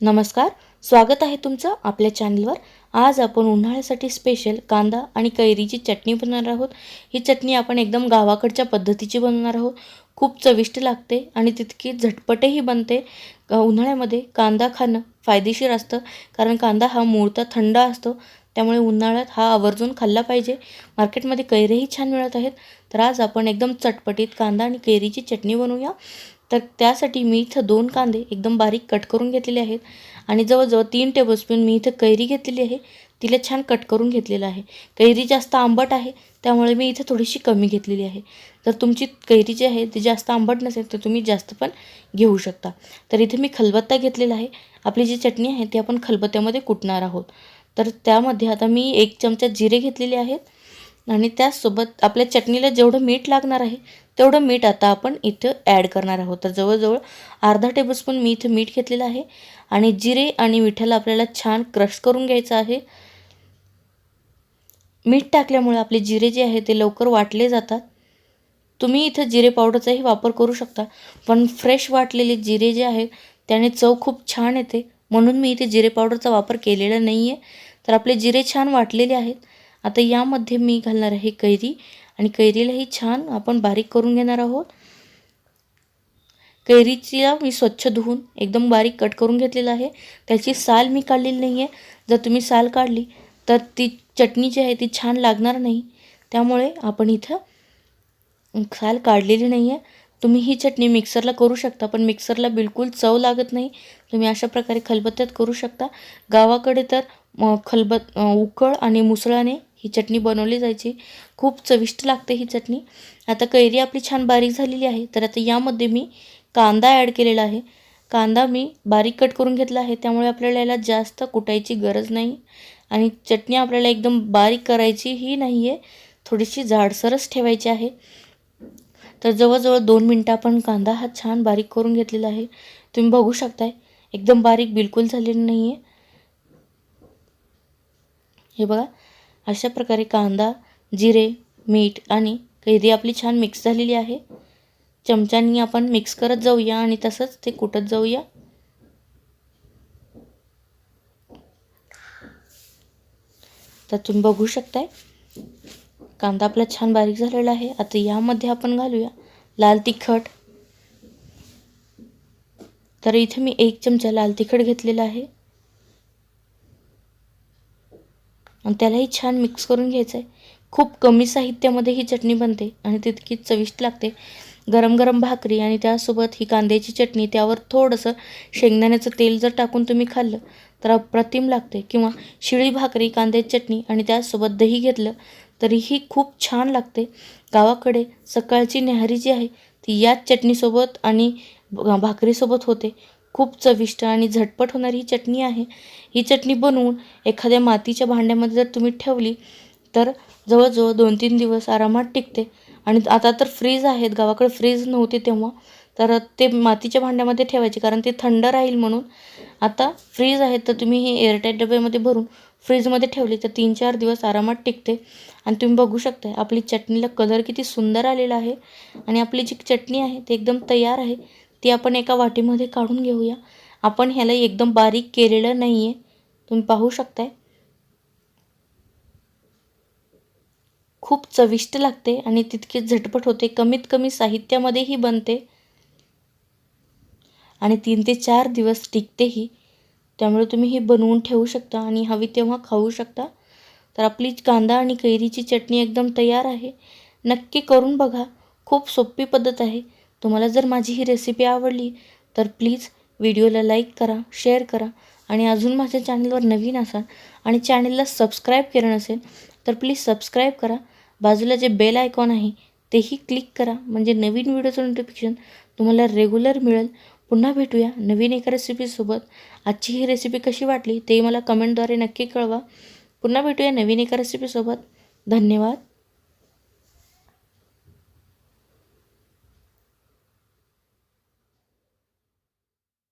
नमस्कार स्वागत आहे तुमचं आपल्या चॅनलवर. आज आपण उन्हाळ्यासाठी स्पेशल कांदा आणि कैरीची चटणी बनवणार आहोत. ही चटणी आपण एकदम गावाकडच्या पद्धतीची बनवणार आहोत. खूप चविष्ट लागते आणि तितकी झटपटही बनते. उन्हाळ्यामध्ये कांदा खाणं फायदेशीर असतं कारण कांदा हा मूळतः थंड असतो. त्यामुळे उन्हाळ्यात हा आवर्जून खाल्ला पाहिजे. मार्केटमध्ये कैरेही छान मिळत आहेत. तर आज आपण एकदम चटपटीत कांदा आणि कैरीची चटणी बनवूया. तर त्यासाठी मी इथं दोन कांदे एकदम बारीक कट करून घेतलेले आहेत. आणि जवळजवळ तीन टेबलस्पून मी इथं कैरी घेतलेली आहे. तिला छान कट करून घेतलेलं आहे. कैरी जास्त आंबट आहे त्यामुळे मी इथं थोडीशी कमी घेतलेली आहे. तर तुमची कैरी जी आहे ती जास्त आंबट नसेल तर तुम्ही जास्त पण घेऊ शकता. तर इथे मी खलबत्ता घेतलेला आहे. आपली जी चटणी आहे ती आपण खलबत्त्यामध्ये कुटणार आहोत. तर त्यामध्ये आता मी एक चमचा जिरे घेतलेले आहेत. आणि त्याचसोबत आपल्या चटणीला जेवढं मीठ लागणार आहे तेवढं मीठ आता आपण इथं ॲड करणार आहोत. तर जवळजवळ अर्धा टेबलस्पून मी इथं मीठ घेतलेलं आहे. आणि जिरे आणि मिठाला आपल्याला छान क्रश करून घ्यायचं आहे. मीठ टाकल्यामुळे आपले जिरे जे आहे ते लवकर वाटले जातात. तुम्ही इथं जिरे पावडरचाही वापर करू शकता पण फ्रेश वाटलेले जिरे जे आहेत त्याने चव खूप छान येते. म्हणून मी इथे जिरे पावडरचा वापर केलेला नाही आहे तर आपले जिरे छान वाटलेले आहेत. आता यामध्ये मी घालणार आहे कैरी आणि कैरीलाही छान आपण बारीक करून घेणार आहोत. कैरीचीला मी स्वच्छ धुवून एकदम बारीक कट करून घेतलेलं आहे. त्याची साल मी काढलेली नाही आहे जर तुम्ही साल काढली तर ती चटणी जी आहे ती छान लागणार नाही. त्यामुळे आपण इथं साल काढलेली नाही आहे तुम्ही ही चटणी मिक्सरला करू शकता पण मिक्सरला बिलकुल चव लागत नाही. तुम्ही अशा प्रकारे खलबत्त्यात करू शकता. गावाकडे तर म, खलबत उकळ आणि मुसळाने ही चटणी बनवली जायची. खूप चविष्ट लागते ही चटणी. आता कैरी आपली छान बारीक झालेली आहे तर आता यामध्ये मी कांदा ॲड केलेला आहे. कांदा मी बारीक कट करून घेतला आहे त्यामुळे आपल्याला याला जास्त कुटायची गरज नाही. आणि चटणी आपल्याला एकदम बारीक करायची ही नाही आहे थोडीशी जाडसरच ठेवायची आहे. तर जवळजवळ दोन मिनटं आपण कांदा हा छान बारीक करून घेतलेला आहे. तुम्ही बघू शकताय एकदम बारीक बिलकुल झालेलं नाही आहे हे बघा अशा प्रकारे कांदा जिरे मीठ आणि कैरी आपली छान मिक्स झालेली आहे. चमच्यानी आपण मिक्स करत जाऊया आणि तसंच ते कुटत जाऊया. तर तुम्ही बघू शकताय कांदा आपला छान बारीक झालेला आहे. आता यामध्ये आपण घालूया लाल तिखट. तर इथे मी एक चमचा लाल तिखट घेतलेला आहे. आणि त्यालाही छान मिक्स करून घ्यायचं आहे खूप कमी साहित्यामध्ये ही चटणी बनते आणि तितकी चविष्ट लागते. गरम गरम भाकरी आणि त्यासोबत ही कांद्याची चटणी त्यावर थोडंसं शेंगदाण्याचं तेल जर टाकून तुम्ही खाल्लं तर अप्रतिम लागते. किंवा शिळी भाकरी कांद्याची चटणी आणि त्यासोबत दही घेतलं तरीही खूप छान लागते. गावाकडे सकाळची न्याहारी जी आहे ती याच चटणीसोबत आणि भाकरीसोबत होते. खूप चविष्ट आणि झटपट होणारी ही चटणी आहे. ही चटणी बनवून एखाद्या मातीच्या भांड्यामध्ये जर तुम्ही ठेवली तर जवळजवळ दोन तीन दिवस आरामात टिकते. आणि आता तर फ्रीज आहेत. गावाकडे फ्रीज नव्हते तेव्हा. तर ते मातीच्या भांड्यामध्ये ठेवायचे कारण ते थंड राहील म्हणून. आता फ्रीज आहेत तर तुम्ही हे एअरटाईट डब्यामध्ये भरून फ्रीजमध्ये ठेवली तर तीन चार दिवस आरामात टिकते. आणि तुम्ही बघू शकता आपली चटणीला कलर किती सुंदर आलेला आहे. आणि आपली जी चटणी आहे ती एकदम तयार आहे. ती आपण एका वाटीमध्ये काढून घेऊया. आपण ह्याला एकदम बारीक केलेलं नाही आहे तुम्ही पाहू शकताय. खूप चविष्ट लागते आणि तितके झटपट होते. कमीत कमी साहित्यामध्येही बनते. आणि तीन ते चार दिवस टिकतेही. त्यामुळे तुम्ही हे बनवून ठेवू शकता आणि हवी तेव्हा खाऊ शकता. तर आपली कांदा आणि कैरीची चटणी एकदम तयार आहे. नक्की करून बघा. खूप सोपी पद्धत आहे. तुम्हाला जर माझी ही रेसिपी आवडली तर प्लीज व्हिडिओला लाईक करा शेअर करा आणि अजून माझ्या चॅनलवर नवीन असाल आणि चॅनलला सबस्क्राईब केलं नसेल तर प्लीज सबस्क्राईब करा. बाजूला जे बेल आयकॉन आहे तेही क्लिक करा. म्हणजे नवीन व्हिडिओचं नोटिफिकेशन तुम्हाला रेग्युलर मिळेल. पुन्हा भेटूया नवीन एका रेसिपीसोबत आजची ही रेसिपी कशी वाटली ते मला कमेंटद्वारे नक्की कळवा. पुन्हा भेटूया नवीन एका रेसिपीसोबत धन्यवाद.